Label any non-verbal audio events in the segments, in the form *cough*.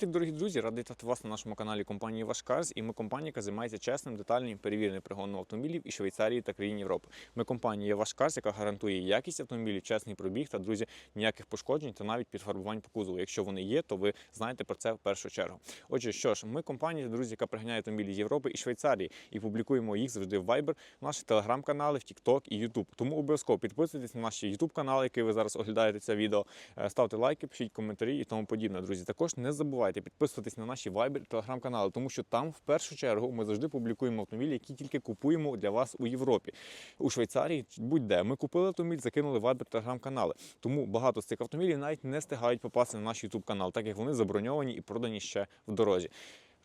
Привіт, дорогі друзі! Радий вітати вас на нашому каналі компанії Вашкарс. І ми компанія, яка займається чесним, детальним, перевіреним пригоном автомобілів і Швейцарії та країн Європи. Ми компанія Вашкарс, яка гарантує якість автомобілів, чесний пробіг та друзі, ніяких пошкоджень та навіть підфарбувань по кузову. Якщо вони є, то ви знаєте про це в першу чергу. Отже, що ж, ми компанія, друзі, яка пригняє автомобілі з Європи і Швейцарії і публікуємо їх завжди в Viber, в наші телеграм-канали, в TikTok і YouTube. Тому обов'язково підписуйтесь на наші YouTube канали, які ви зараз оглядаєте це відео. Е, Ставте лайки, пишіть коментарі і тому подібне. Друзі, також не забувайте підписуватись на наші Viber телеграм-канали, тому що там в першу чергу ми завжди публікуємо автомобілі, які тільки купуємо для вас у Європі. У Швейцарії будь-де. Ми купили автомобіль, закинули Viber телеграм-канали. Тому багато з цих автомобілів навіть не встигають попасти на наш YouTube канал, так як вони заброньовані і продані ще в дорозі.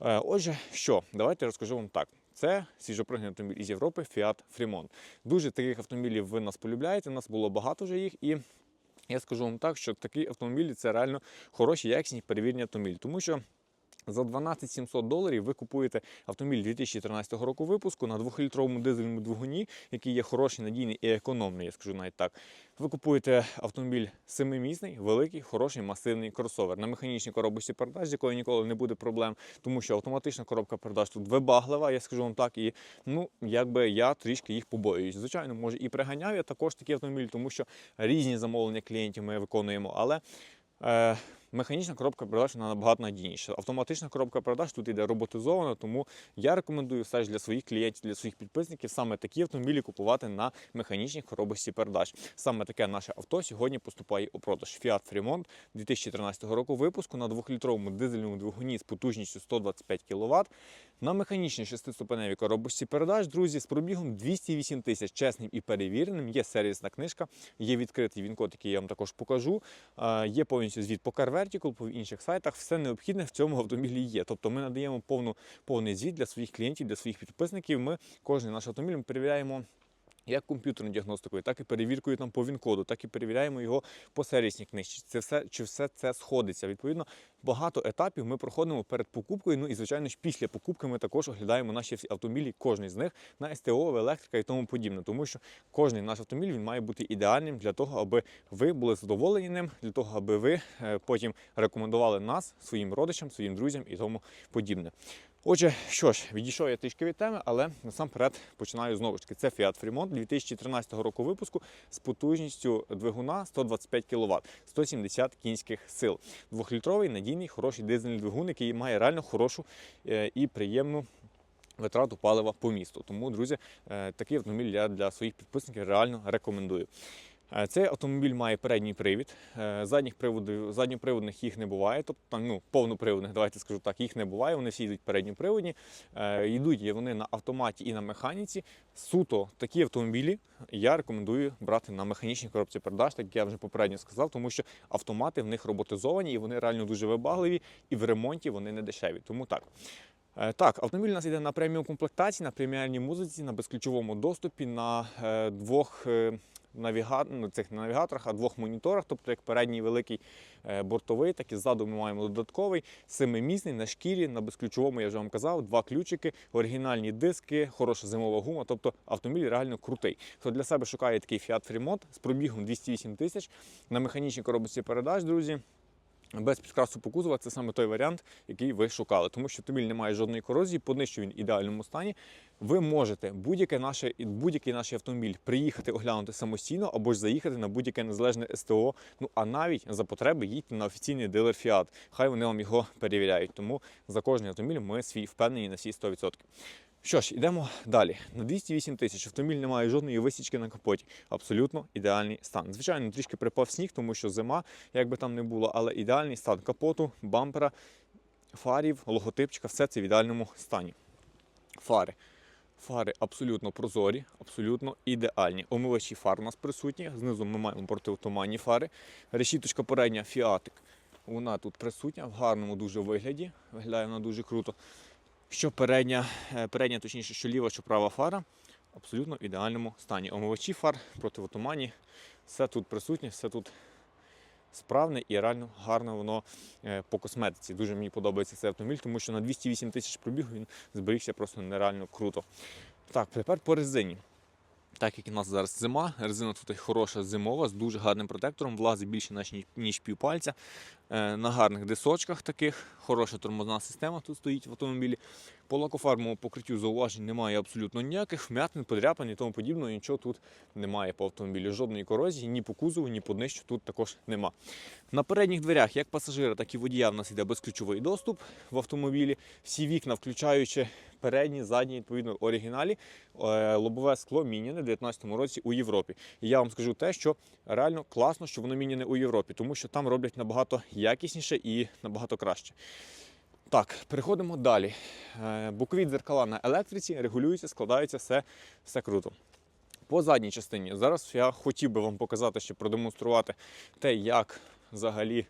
Е, Отже, що давайте розкажу вам так. Це свіжопригнаний автомобіль із Європи Fiat Fremont. Дуже таких автомобілів ви нас полюбляєте. Нас було багато вже їх і. Я скажу вам так, що такі автомобілі це реально хороші, якісні перевірені автомобілі, тому що. За 12 700 доларів ви купуєте автомобіль 2013 року випуску на 2-літровому дизельному двигуні, який є хороший, надійний і економний, я скажу навіть так. Ви купуєте автомобіль семимісний, великий, хороший, масивний кросовер на механічній коробочці передач, з якою ніколи не буде проблем, тому що автоматична коробка передач тут вибаглива, я скажу вам так, і ну якби я трішки їх побоююсь. Звичайно, може і приганяв я також такі автомобілі, тому що різні замовлення клієнтів ми виконуємо, але. Е, Механічна коробка передач вона набагато надійніша. Автоматична коробка передач тут іде роботизована, тому я рекомендую все ж для своїх клієнтів, для своїх підписників саме такі автомобілі купувати на механічній коробочці передач. Саме таке наше авто сьогодні поступає у продаж. Fiat Fremont 2013 року випуску на 2-літровому дизельному двигуні з потужністю 125 кВт. На механічній шестиступеневій коробочці передач, друзі, з пробігом 208 тисяч чесним і перевіреним. Є сервісна книжка, є відкритий він-код, який я вам також покажу. Е, Є повністю звіт по CarVertical, по інших сайтах. Все необхідне в цьому автомобілі є. Тобто ми надаємо повну, повний звіт для своїх клієнтів, для своїх підписників. Ми кожен наш автомобіль ми перевіряємо. Як комп'ютерною діагностикою, так і перевіркою там по він-коду, так і перевіряємо його по сервісній книжці. Це все чи все це сходиться. Відповідно, багато етапів ми проходимо перед покупкою. Ну і звичайно ж після покупки ми також оглядаємо наші всі автомобілі, кожний з них на СТО, електрика і тому подібне. Тому що кожен наш автомобіль він має бути ідеальним для того, аби ви були задоволені ним, для того, аби ви е, потім рекомендували нас своїм родичам, своїм друзям і тому подібне. Отже, що ж, відійшов я трішки від теми, але насамперед починаю знову ж таки. Це Fiat Fremont 2013 року випуску з потужністю двигуна 125 кВт, 170 кінських сил. Двохлітровий, надійний, хороший дизельний двигун, який має реально хорошу е, і приємну. Витрату палива по місту. Тому, друзі, е, такий автомобіль я для своїх підписників реально рекомендую. Е, Цей автомобіль має передній привід. Е, Задніх приводів, задньоприводних їх не буває, тобто ну, повноприводних, давайте скажу так, їх не буває. Вони всі йдуть передньоприводні. Е, Йдуть вони на автоматі і на механіці. Суто такі автомобілі я рекомендую брати на механічній коробці передач, так як я вже попередньо сказав, тому що автомати в них роботизовані і вони реально дуже вибагливі, і в ремонті вони не дешеві. Тому так. Так, автомобіль у нас йде на преміум комплектації, на преміальній музиці, на безключовому доступі, на двох навіга... ну, цих навігаторах, а двох моніторах, тобто як передній великий е, бортовий, так і ззаду ми маємо додатковий, семимісний на шкірі, на безключовому, я вже вам казав, два ключики, оригінальні диски, хороша зимова гума. Тобто автомобіль реально крутий. Хто для себе шукає такий Fiat Fremont з пробігом 208 тисяч на механічній коробці передач, друзі. Без підкрасу по кузова це саме той варіант, який ви шукали, тому що автомобіль не має жодної корозії, поднищу він в ідеальному стані. Ви можете будь-який наш, наш автомобіль приїхати оглянути самостійно або ж заїхати на будь-яке незалежне СТО. Ну а навіть за потреби їдьте на офіційний дилер Fiat. Хай вони вам його перевіряють. Тому за кожний автомобіль ми свій впевнені на всі 100%. Що ж, йдемо далі. На 208 тисяч автомобіль не має жодної висічки на капоті. Абсолютно ідеальний стан. Звичайно, трішки припав сніг, тому що зима, як би там не було, але ідеальний стан капоту, бампера, фарів, логотипчика, все це в ідеальному стані. Фари. Фари абсолютно прозорі, абсолютно ідеальні. Омивачі фар у нас присутні. Знизу ми маємо протиотуманні фари. Решіточка передня фіатик. Вона тут присутня в гарному дуже вигляді. Виглядає вона дуже круто. Що передня, е, передня, точніше, що ліва, що права фара, абсолютно в ідеальному стані. Омивачі фар, противотуманні, все тут присутнє, все тут справне і реально гарно воно е, по косметиці. Дуже мені подобається цей автомобіль, тому що на 208 тисяч пробігу він зберігся просто нереально круто. Так, тепер по резині. Так як у нас зараз зима, резина тут хороша зимова з дуже гарним протектором, влазить більше ніж, ніж півпальця. е, на гарних дисочках таких. Хороша тормозна система тут стоїть в автомобілі. По лакофарбовому покриттю зауважень немає абсолютно ніяких, вмятин, подряпин і тому подібного, нічого тут немає по автомобілі. Жодної корозії, ні по кузову, ні по днищу тут також нема. На передніх дверях, як пасажира, так і водія, в нас йде безключовий доступ в автомобілі. Всі вікна, включаючи передні, задні, відповідно, оригіналі. Е, Лобове скло міняне в 2019 році у Європі. І я вам скажу те, що реально класно, що воно міняне у Європі, тому що там роблять набагато якісніше і набагато краще. Так, переходимо далі. Е, Бокові дзеркала на електриці регулюються, складаються, все, все круто. По задній частині зараз я хотів би вам показати, ще продемонструвати те, як взагалі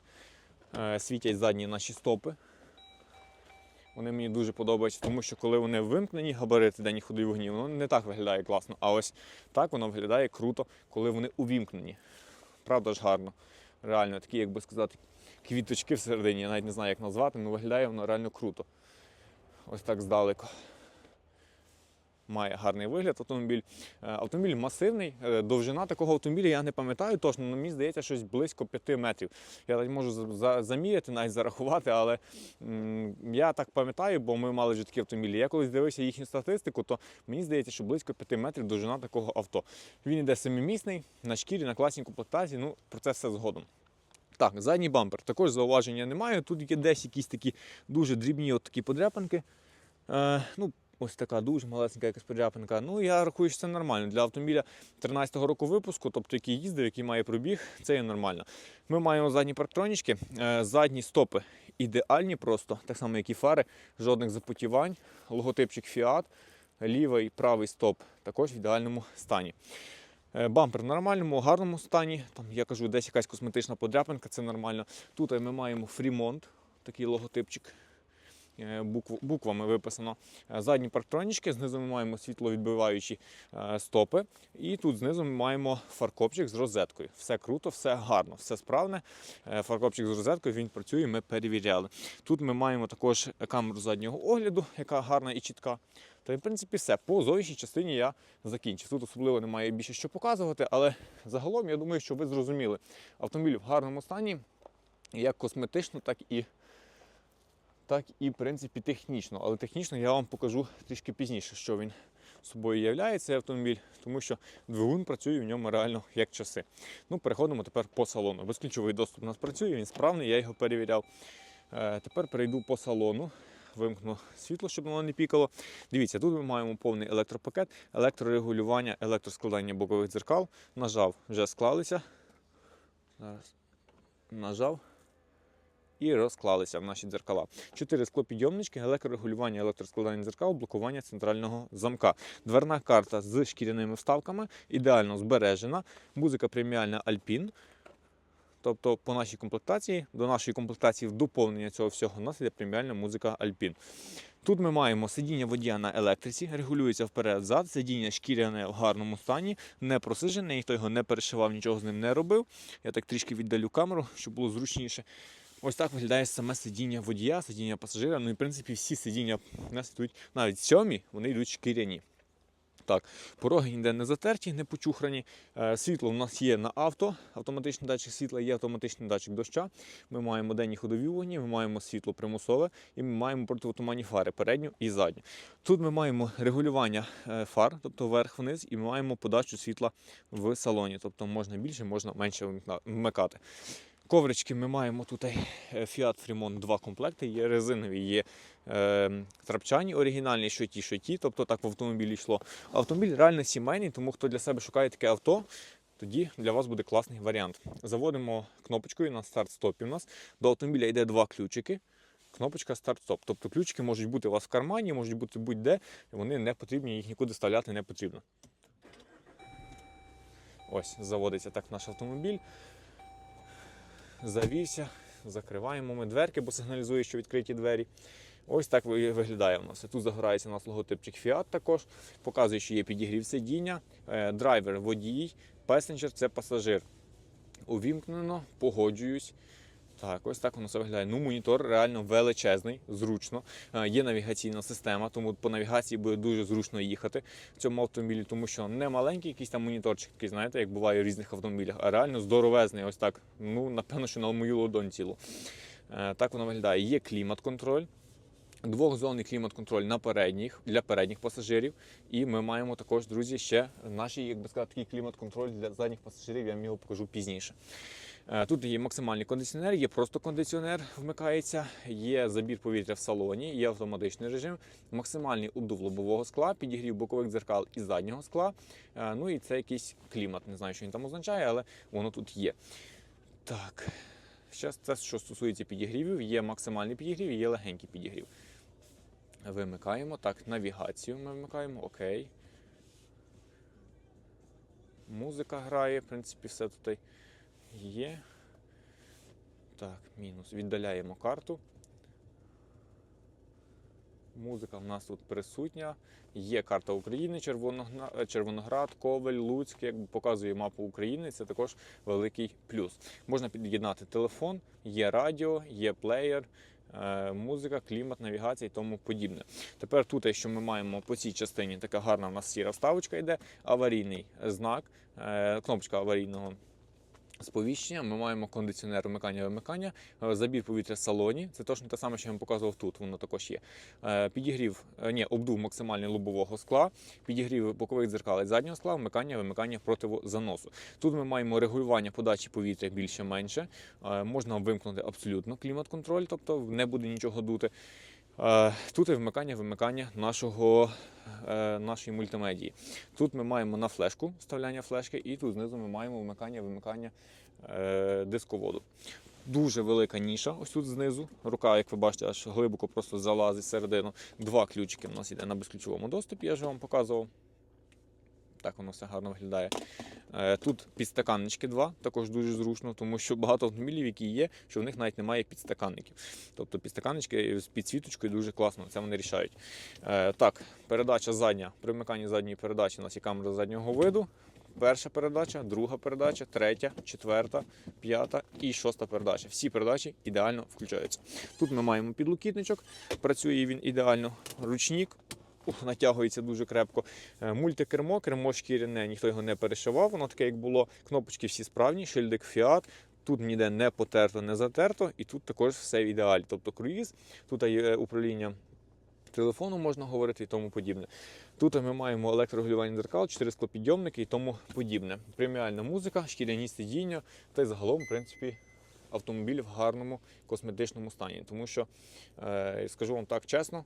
е, світять задні наші стопи. Вони мені дуже подобаються, тому що коли вони вимкнені, габарити денні ходи вогні, воно не так виглядає класно. А ось так воно виглядає круто, коли вони увімкнені. Правда ж гарно. Реально, такі, як би сказати, квіточки всередині, я навіть не знаю, як назвати, але виглядає воно реально круто. Ось так здалеку. Має гарний вигляд автомобіль. Е, Автомобіль масивний. Е, Довжина такого автомобіля я не пам'ятаю точно, але мені здається, щось близько 5 метрів. Я навіть можу за- за- заміряти, навіть зарахувати, але я так пам'ятаю, бо ми мали вже такі автомобілі. Я колись дивився їхню статистику, то мені здається, що близько 5 метрів довжина такого авто. Він іде семимісний, на шкірі, на класній комплектації. Ну, про це все згодом. Так, задній бампер. Також зауваження немає. Тут є десь якісь такі дуже дрібні от такі подряпинки. Е, ну, ось така дуже малесенька якась подряпинка. Ну, я рахую, що це нормально. Для автомобіля 13-го року випуску, тобто який їздив, який має пробіг, це є нормально. Ми маємо задні парктронічки, е, задні стопи ідеальні просто, так само, як і фари, жодних запотівань, логотипчик Fiat, лівий, правий стоп також в ідеальному стані. Е, Бампер в нормальному, гарному стані. Там, я кажу, десь якась косметична подряпинка, це нормально. Тут ми маємо фрімонт, такий логотипчик. Е, букв- буквами виписано. Е, Задні парктронічки, знизу ми маємо світловідбиваючі е, стопи. І тут знизу ми маємо фаркопчик з розеткою. Все круто, все гарно, все справне. Фаркопчик з розеткою він працює, ми перевіряли. Тут ми маємо також камеру заднього огляду, яка гарна і чітка. Та в принципі все. По зовнішній частині я закінчив. Тут особливо немає більше що показувати, але загалом я думаю, що ви зрозуміли. Автомобіль в гарному стані, як косметично, так і, так і в принципі технічно. Але технічно я вам покажу трішки пізніше, що він собою являє цей автомобіль, тому що двигун працює в ньому реально як часи. Ну, переходимо тепер по салону. Безключовий доступ у нас працює, він справний, я його перевіряв. Е, тепер перейду по салону. Вимкну світло, щоб воно не пікало. Дивіться, тут ми маємо повний електропакет, електрорегулювання, електроскладання бокових дзеркал. Нажав, вже склалися. Зараз нажав і розклалися в наші дзеркала. Чотири склопідйомнички, електрорегулювання, електроскладання дзеркал, блокування центрального замка. Дверна карта з шкіряними вставками, ідеально збережена. Музика преміальна Alpine. Тобто по нашій комплектації, до нашої комплектації в доповнення цього всього у нас іде преміальна музика Alpine. Тут ми маємо сидіння водія на електриці, регулюється вперед-зад, сидіння шкіряне в гарному стані, не просижене, ніхто його не перешивав, нічого з ним не робив. Я так трішки віддалю камеру, щоб було зручніше. Ось так виглядає саме сидіння водія, сидіння пасажира. Ну і в принципі всі сидіння у нас йдуть, навіть сьомі, вони йдуть шкіряні. Так, пороги ніде не затерті, не почухрані. Е, Світло у нас є на авто, автоматичний датчик світла, є автоматичний датчик доща. Ми маємо денні ходові вогні, ми маємо світло примусове і ми маємо противотуманні фари передню і задню. Тут ми маємо регулювання е, фар, тобто вверх-вниз, і ми маємо подачу світла в салоні, тобто можна більше, можна менше вмикати. Коврички ми маємо тут е, Fiat Fremont два комплекти, є резинові, є е, трапчані оригінальні, що ті, що ті, тобто так в автомобілі йшло. Автомобіль реально сімейний, тому хто для себе шукає таке авто, тоді для вас буде класний варіант. Заводимо кнопочкою на старт-стопі. У нас до автомобіля йде два ключики. Кнопочка старт-стоп. Тобто ключики можуть бути у вас в кармані, можуть бути будь-де, вони не потрібні, їх нікуди вставляти не потрібно. Ось, заводиться так наш автомобіль. Завівся, закриваємо ми дверки, бо сигналізує, що відкриті двері. Ось так виглядає у нас. Тут загорається у нас логотипчик Fiat також. Показує, що є підігрів сидіння, е, драйвер водій, пасенджер це пасажир. Увімкнено, погоджуюсь. Так, ось так воно все виглядає. Ну, монітор реально величезний, зручно. Е, Є навігаційна система, тому по навігації буде дуже зручно їхати в цьому автомобілі, тому що не маленький якийсь там моніторчик, такий, знаєте, як буває в різних автомобілях, а реально здоровезний. Ось так. Ну, напевно, що на мою ладонь цілу. Е, Так воно виглядає. Є клімат-контроль. Двохзонний клімат-контроль на передніх для передніх пасажирів. І ми маємо також, друзі, ще наш, як би сказати, такий клімат-контроль для задніх пасажирів. Я вам його покажу пізніше. Е, Тут є максимальний кондиціонер, є просто кондиціонер, вмикається, є забір повітря в салоні, є автоматичний режим, максимальний обдув лобового скла, підігрів бокових дзеркал і заднього скла. Е, Ну і це якийсь клімат. Не знаю, що він там означає, але воно тут є. Так. Зараз це, що стосується підігрівів, є максимальний підігрів і є легенький підігрів. Вимикаємо. Так, навігацію ми вмикаємо. Окей. Музика грає, в принципі, все тут є. Так, мінус. Віддаляємо карту. Музика в нас тут присутня. Є карта України, Червоноград, Ковель, Луцьк, як показує мапу України. Це також великий плюс. Можна під'єднати телефон, є радіо, є плеєр, е, музика, клімат, навігація і тому подібне. Тепер тут, що ми маємо по цій частині, така гарна в нас сіра вставочка йде, аварійний знак, е, кнопочка аварійного. Сповіщення, ми маємо кондиціонер вмикання вимикання, е, забір повітря в салоні. Це точно те саме, що я вам показував тут. Воно також є. Е, Підігрів, е, ні, обдув максимальний лобового скла, підігрів бокових дзеркалець заднього скла, вмикання, вимикання противозаносу. Тут ми маємо регулювання подачі повітря більше-менше. Можна вимкнути абсолютно клімат-контроль, тобто не буде нічого дути. Е, Тут і вмикання, вимикання е, нашої мультимедії. Тут ми маємо на флешку вставляння флешки, і тут знизу ми маємо вмикання, вимикання е, дисководу. Дуже велика ніша, ось тут знизу. Рука, як ви бачите, аж глибоко просто залазить всередину. Два ключики в нас йде на безключовому доступі, я вже вам показував. Так воно все гарно виглядає. Е, Тут підстаканнички два, також дуже зручно, тому що багато автомобілів, які є, що в них навіть немає підстаканників. Тобто підстаканнички з підсвіточкою дуже класно, це вони рішають. Е, Так, передача задня. При вмиканні задньої передачі у нас є камера заднього виду. Перша передача, друга передача, третя, четверта, п'ята і шоста передача. Всі передачі ідеально включаються. Тут ми маємо підлокітничок, працює він ідеально, ручник. Натягується дуже крепко. Е, Мультикермо, кермо шкіряне, ніхто його не перешивав, воно таке, як було. Кнопочки всі справні, шильдик Fiat. Тут ніде не потерто, не затерто, і тут також все в ідеалі. Тобто круїз, тут є управління телефону, можна говорити і тому подібне. Тут ми маємо електрорегулювання дзеркал, 4 склопідйомники і тому подібне. Преміальна музика, шкіряні сидіння та й загалом, в принципі, автомобіль в гарному косметичному стані. Тому що, е, скажу вам так чесно,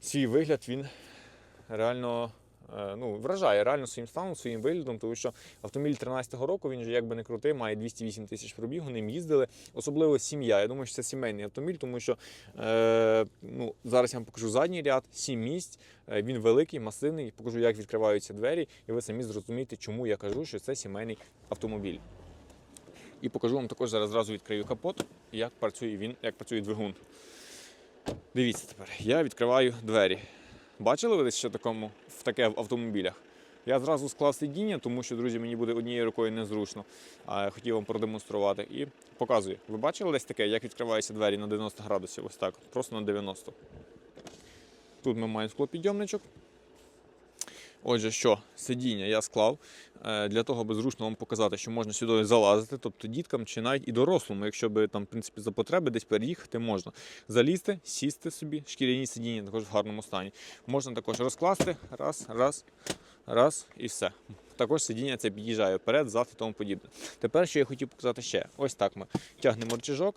свій вигляд він реально е, ну, вражає реально своїм станом, своїм виглядом, тому що автомобіль 13-го року, він же як би не крутий, має 208 тисяч пробігу, ним їздили. Особливо сім'я. Я думаю, що це сімейний автомобіль, тому що е, ну, зараз я вам покажу задній ряд, 7 місць. Е, Він великий, масивний. Покажу, як відкриваються двері, і ви самі зрозумієте, чому я кажу, що це сімейний автомобіль. І покажу вам також зараз відкрию капот, як працює він, як працює двигун. Дивіться тепер, я відкриваю двері. Бачили ви десь що такому в таке в автомобілях? Я зразу склав сидіння, тому що, друзі, мені буде однією рукою незручно. А я хотів вам продемонструвати. І показую. Ви бачили десь таке, як відкриваються двері на 90 градусів? Ось так, просто на 90. Тут ми маємо склопідйомничок. Отже, що сидіння я склав е, для того, аби зручно вам показати, що можна сюди залазити, тобто діткам чи навіть і дорослому, якщо би там, в принципі, за потреби десь переїхати, можна залізти, сісти собі, шкіряні сидіння також в гарному стані. Можна також розкласти, раз, раз, раз і все. Також сидіння це під'їжджає вперед, зад і тому подібне. Тепер, що я хотів показати ще: ось так ми тягнемо рычажок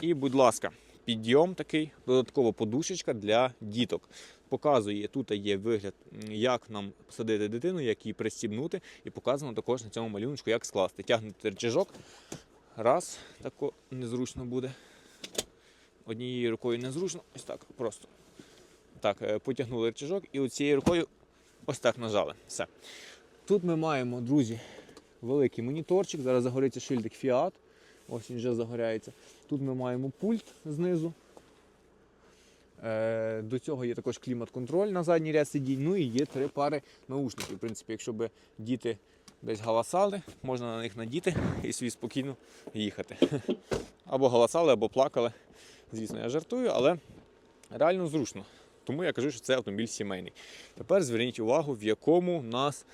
і, будь ласка, підйом такий, додаткова подушечка для діток. Показує, тут є вигляд, як нам посадити дитину, як її пристібнути, і показано також на цьому малюночку, як скласти. Тягнути рычажок. Раз, тако незручно буде. Однією рукою незручно, ось так просто. Так, е, потягнули рычажок і оцією рукою ось так нажали. Все. Тут ми маємо, друзі, великий моніторчик. Зараз загориться шильдик Fiat. Ось він вже загоряється. Тут ми маємо пульт знизу. Е, До цього є також клімат-контроль на задній ряд сидінь. Ну і є три пари наушників. В принципі, якщо б діти десь галасали, можна на них надіти і собі спокійно їхати. *laughs* Або галасали, або плакали. Звісно, я жартую, але реально зручно. Тому я кажу, що це автомобіль сімейний. Тепер зверніть увагу, в якому у нас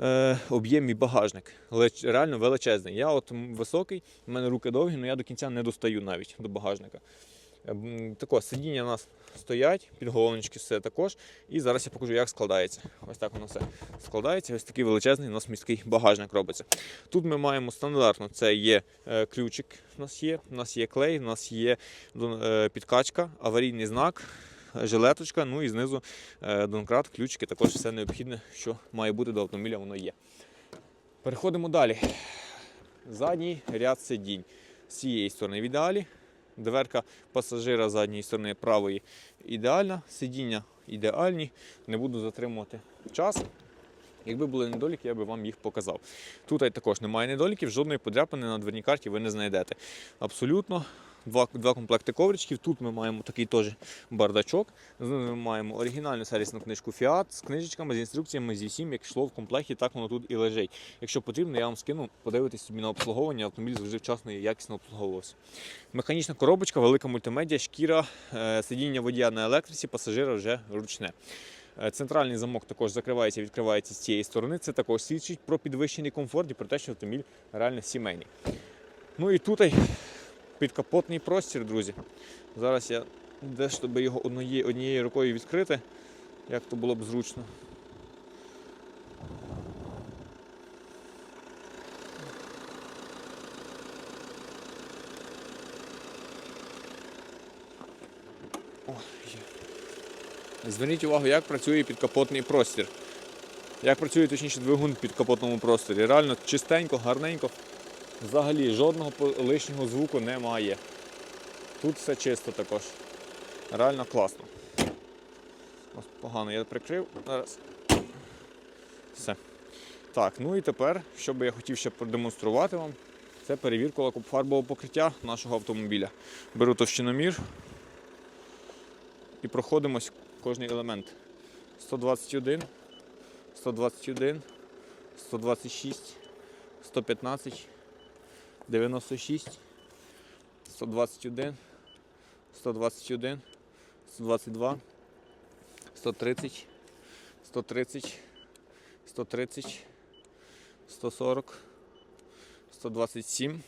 е, об'ємі багажник. Леч- Реально величезний. Я от високий, в мене руки довгі, але я до кінця не достаю навіть до багажника. Ем, Тако, сидіння у нас стоять, підголовнички все також. І зараз я покажу, як складається. Ось так воно все складається. Ось такий величезний у нас міський багажник робиться. Тут ми маємо стандартно: це є е, ключик, у нас є, у нас є клей, у нас є е, підкачка, аварійний знак. Жилеточка, ну і знизу е, донкрат, ключики, також все необхідне, що має бути до автомобіля, воно є. Переходимо далі. Задній ряд сидінь. З цієї сторони в ідеалі. Дверка пасажира задньої сторони правої ідеальна, сидіння ідеальні, не буду затримувати час. Якби були недоліки, я би вам їх показав. Тут також немає недоліків, жодної подряпини на дверній карті ви не знайдете. Абсолютно. Два, два комплекти ковричків. Тут ми маємо такий теж бардачок. Ми маємо оригінальну сервісну книжку Fiat з книжечками, з інструкціями, зі всім, як йшло в комплекті, так воно тут і лежить. Якщо потрібно, я вам скину, подивитись собі на обслуговування, автомобіль завжди вчасно і якісно обслуговувався. Механічна коробочка, велика мультимедіа, шкіра, е, сидіння водія на електриці, пасажира вже ручне. Е, Центральний замок також закривається і відкривається з цієї сторони. Це також свідчить про підвищений комфорт і про те, що автомобіль реально сімейний. Ну і тут підкапотний простір, друзі. Зараз я де щоб його однією, однією рукою відкрити, як то було б зручно. О, є. Зверніть увагу, як працює підкапотний простір. Як працює точніше двигун в підкапотному просторі. Реально чистенько, гарненько. Взагалі жодного лишнього звуку немає. Тут все чисто також. Реально класно. Ось погано я прикрив. Зараз. Все. Так, ну і тепер, що би я хотів ще продемонструвати вам, це перевірка лакофарбового покриття нашого автомобіля. Беру товщиномір і проходимось кожний елемент. 121, 121, 126, 115, 96, 121, 121, 122, 130, 130, 130, 140, 127,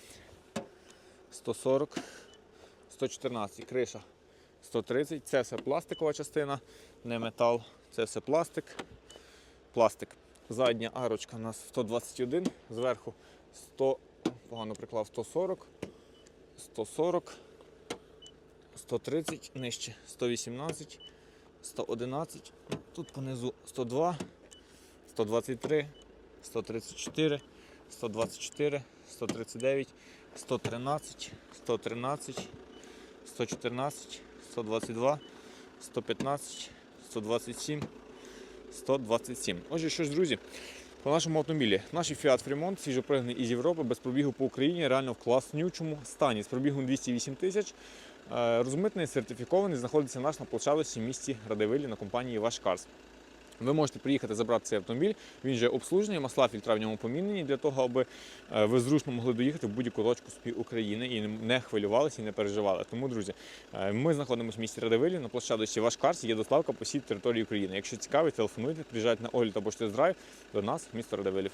140, 114. Криша 130. Це все пластикова частина, не метал. Це все пластик. Пластик. Задня арочка у нас 121, зверху 100, погано приклав 140, 140, 130, нижче 118, 111, тут понизу 102, 123, 134, 124, 139, 113, 113, 114, 122, 115, 127, 127. Отже, що ж, друзі, по нашому автомобілі. Наш Fiat Fremont, свіжопригнаний із Європи, без пробігу по Україні, реально в класнючому стані. З пробігом 208 тисяч. Е, Розмитний, сертифікований, знаходиться наш на площадці в місті Радивилі на компанії Ваш Карс. Ви можете приїхати забрати цей автомобіль. Він вже обслужений, масла фільтра в ньому помінені для того, аби е, ви зручно могли доїхати в будь-яку точку України і не хвилювалися і не переживали. Тому, друзі, е, ми знаходимося в місті Радивилі на площадочці Ваш Карс. Є доставка по всій території України. Якщо цікавить, телефонуйте, приїжджайте на огляд або ж тест-драйв до нас в місто Радивилів.